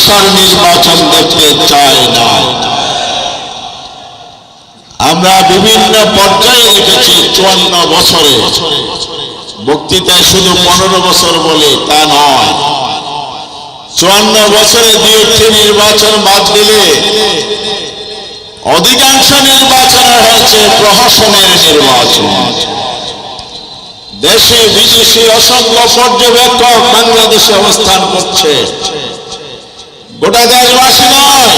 সংসার নির্বাচন দেখতে চায় না। আমরা বিভিন্ন পর্যায়ে লিখেছি চুয়ান্ন বছরে। বক্তৃতায় শুধু পনেরো বছর বলে তা নয়। চুয়ান্ন বছরে একটি নির্বাচন বাদ দিলে অধিকাংশ নির্বাচন হয়েছে প্রহসনের নির্বাচন। দেশে বিদেশি অসংখ্য পর্যবেক্ষক বাংলাদেশে অবস্থান করছে। গোটা দেশবাসী নয়,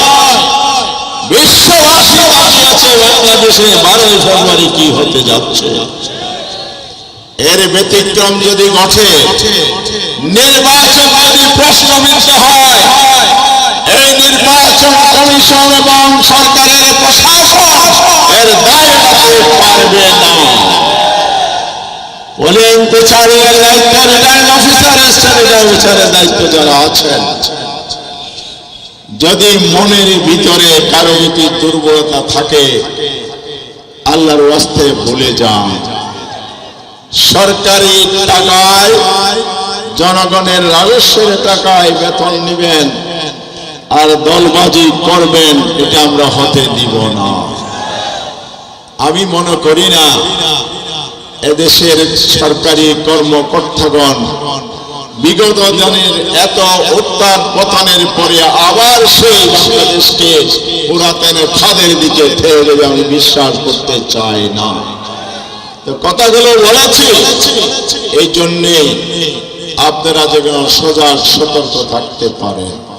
বিশ্ববাসী তাকিয়ে আছে বাংলাদেশে, বারোই ফেব্রুয়ারি কি হতে যাচ্ছে? এর ব্যতিক্রম যদি ঘটে, নির্বাচন যদি প্রশ্নবিদ্ধ হয়, এই নির্বাচন কমিশন এবং সরকারের প্রশাসন এর দায় নিতে পারবে না? পোলিং বিচারের দায়িত্ব রিটার্ন অফিসার দায়িত্ব যারা আছেন যদি মনের ভিতরে কারও যদি দুর্বলতা থাকে, আল্লাহর ওয়াস্তে ভুলে যান। সরকারি টাকায়, জনগণের রাজস্বের টাকায় বেতন নিবেন আর দলবাজি করবেন, এটা আমরা হতে দিব না। আমি মনে করি না, এদেশের সরকারি কর্মকর্তাগণ বিগত দিনের এত উত্তাপ পতনের পরে আবার সেই বাংলাদেশকে পুরাতনের খাদের দিকে ঠেলে আমি বিশ্বাস করতে চাই না। কথাগুলো বলেছি এই জন্যে আপনারা যেন সোজা সতর্ক থাকতে পারেন।